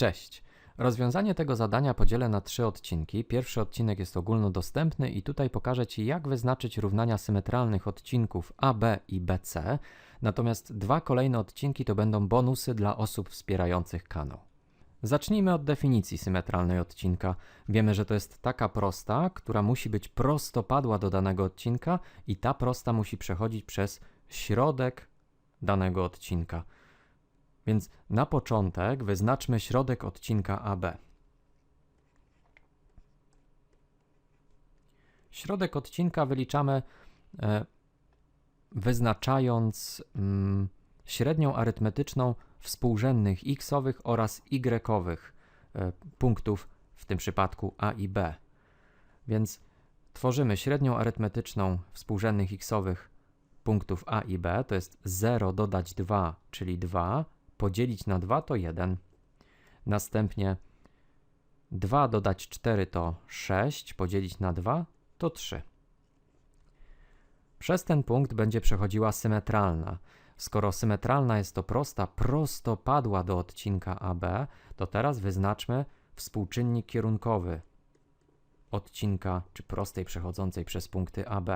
Cześć! Rozwiązanie tego zadania podzielę na trzy odcinki. Pierwszy odcinek jest ogólnodostępny i tutaj pokażę Ci, jak wyznaczyć równania symetralnych odcinków AB i BC. Natomiast dwa kolejne odcinki to będą bonusy dla osób wspierających kanał. Zacznijmy od definicji symetralnej odcinka. Wiemy, że to jest taka prosta, która musi być prostopadła do danego odcinka i ta prosta musi przechodzić przez środek danego odcinka. Więc na początek wyznaczmy środek odcinka AB. Środek odcinka wyliczamy e, wyznaczając mm, średnią arytmetyczną współrzędnych xowych oraz y-owych e, punktów, w tym przypadku A i B. Więc tworzymy średnią arytmetyczną współrzędnych xowych punktów A i B, to jest 0 dodać 2, czyli 2, podzielić na 2 to 1. Następnie 2 dodać 4 to 6, podzielić na 2 to 3. Przez ten punkt będzie przechodziła symetralna. Skoro symetralna jest to prosta, prostopadła do odcinka AB, to teraz wyznaczmy współczynnik kierunkowy odcinka czy prostej przechodzącej przez punkty AB.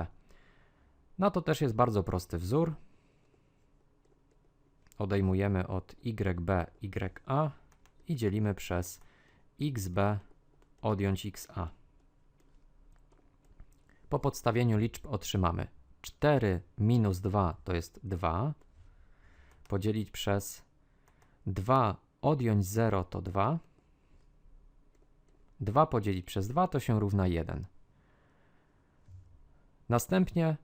No to też jest bardzo prosty wzór odejmujemy od YB YA i dzielimy przez XB odjąć XA. Po podstawieniu liczb otrzymamy 4 minus 2 to jest 2, podzielić przez 2 odjąć 0 to 2, 2 podzielić przez 2 to się równa 1. Następnie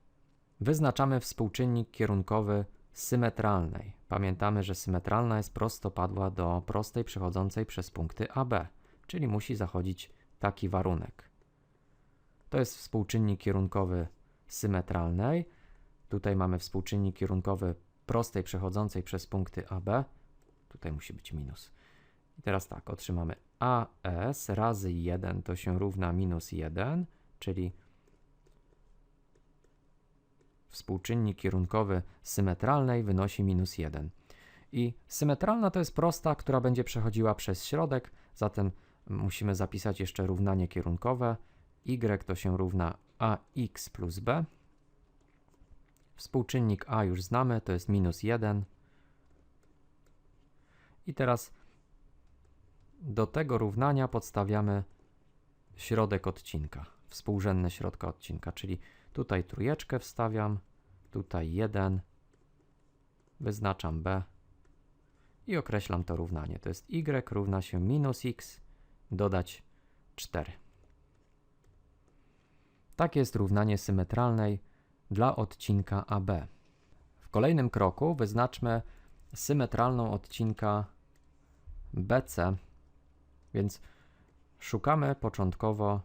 wyznaczamy współczynnik kierunkowy symetralnej. Pamiętamy, że symetralna jest prostopadła do prostej przechodzącej przez punkty AB, czyli musi zachodzić taki warunek. To jest współczynnik kierunkowy symetralnej. Tutaj mamy współczynnik kierunkowy prostej przechodzącej przez punkty AB. Tutaj musi być minus. I teraz tak, otrzymamy AS razy 1 to się równa minus 1, czyli współczynnik kierunkowy symetralnej wynosi minus 1. I symetralna to jest prosta, która będzie przechodziła przez środek, zatem musimy zapisać jeszcze równanie kierunkowe. y to się równa ax plus b. Współczynnik a już znamy, to jest minus 1. I teraz do tego równania podstawiamy środek odcinka, współrzędne środka odcinka, czyli Tutaj trójeczkę wstawiam, tutaj 1, wyznaczam b i określam to równanie. To jest y równa się minus x dodać 4. Takie jest równanie symetralnej dla odcinka AB. W kolejnym kroku wyznaczmy symetralną odcinka BC, więc szukamy początkowo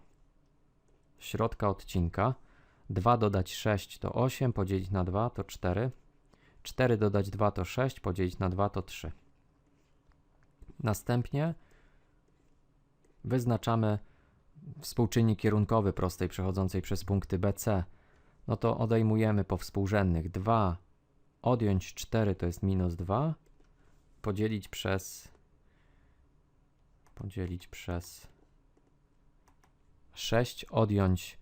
środka odcinka. 2 dodać 6 to 8, podzielić na 2 to 4. 4 dodać 2 to 6, podzielić na 2 to 3. Następnie wyznaczamy współczynnik kierunkowy prostej przechodzącej przez punkty BC. No to odejmujemy po współrzędnych 2, odjąć 4 to jest minus 2, podzielić przez podzielić przez 6, odjąć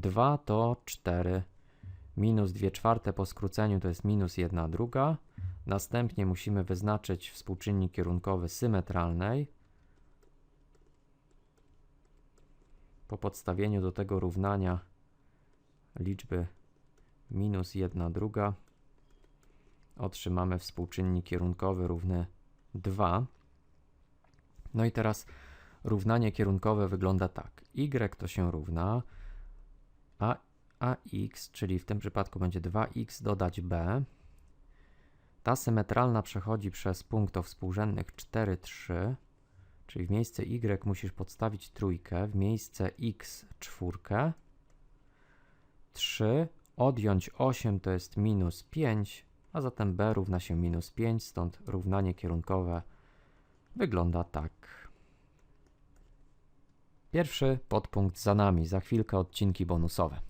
2 to 4. Minus 2 czwarte po skróceniu to jest minus 1 druga. Następnie musimy wyznaczyć współczynnik kierunkowy symetralnej. Po podstawieniu do tego równania liczby minus 1 druga otrzymamy współczynnik kierunkowy równy 2. No i teraz równanie kierunkowe wygląda tak. y to się równa a, ax, czyli w tym przypadku będzie 2x dodać b. Ta symetralna przechodzi przez punkt o współrzędnych 4, 3, czyli w miejsce y musisz podstawić trójkę, w miejsce x czwórkę. 3 odjąć 8 to jest minus 5, a zatem b równa się minus 5, stąd równanie kierunkowe wygląda tak. Pierwszy podpunkt za nami, za chwilkę odcinki bonusowe.